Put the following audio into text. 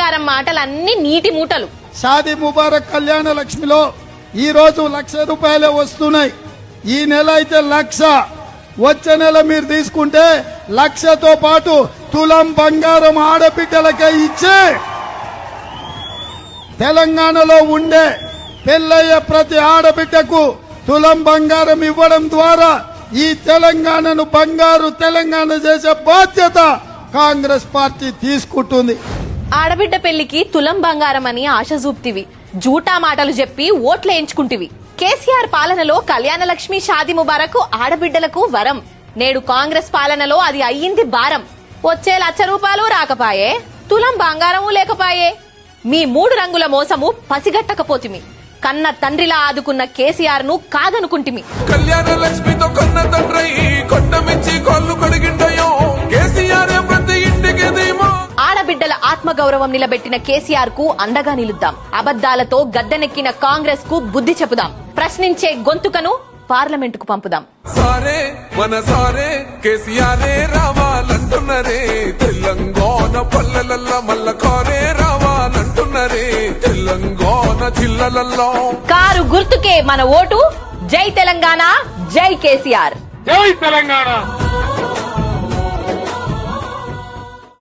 బంగారం మాటలన్నీ నీటి మూటలు. షాదీ ముబారక్ కళ్యాణ లక్ష్మిలో ఈ రోజు లక్ష రూపాయలే వస్తున్నాయి. ఈ నెల అయితే లక్ష. వచ్చే నెల మీరు తీసుకుంటే లక్షతో పాటు తులం బంగారం ఆడబిడ్డలకే ఇచ్చే తెలంగాణలో ఉండే పెళ్ళయ్య ప్రతి ఆడబిడ్డకు తులం బంగారం ఇవ్వడం ద్వారా ఈ తెలంగాణను బంగారు తెలంగాణ చేసే బాధ్యత కాంగ్రెస్ పార్టీ తీసుకుంటుంది. ఆడబిడ్డ పెళ్ళికి తులం బంగారం అని ఆశ చూపుతివి. జూటా మాటలు చెప్పి ఓట్లు ఎంచుకుంటివి. కేసీఆర్ పాలనలో కళ్యాణ లక్ష్మి షాది ముబారకు ఆడబిడ్డలకు వరం. నేడు కాంగ్రెస్ పాలనలో అది అయ్యింది భారం. వచ్చే లక్ష రూపాయలు రాకపాయే తులం బంగారము లేకపాయే. మీ మూడు రంగుల మోసము పసిగట్టకపోతిమి. కన్న తండ్రిలా ఆదుకున్న కేసీఆర్ను కాదనుకుంటిమి. కళ్యాణ లక్ష్మితో కన్న తండ్రి కొండమించి కాళ్ళు ఆత్మగౌరవం నిలబెట్టిన కేసీఆర్కు అండగా నిలుద్దాం. అబద్దాలతో గద్దెనెక్కిన కాంగ్రెస్కు బుద్ధి చెప్పుదాం ప్రశ్నించే గొంతుకను పార్లమెంటుకు పంపుదాం. సారే మన సారే కేసీఆరే రావాలంటున్నరే. తెలంగాణ పల్లెలల్ల మల్ల కారే రావాలంటున్నరే. తెలంగాణ జిల్లలల్లో. కారు గుర్తుకే మన ఓటు. జై తెలంగాణ జై కేసీఆర్. జై తెలంగాణ.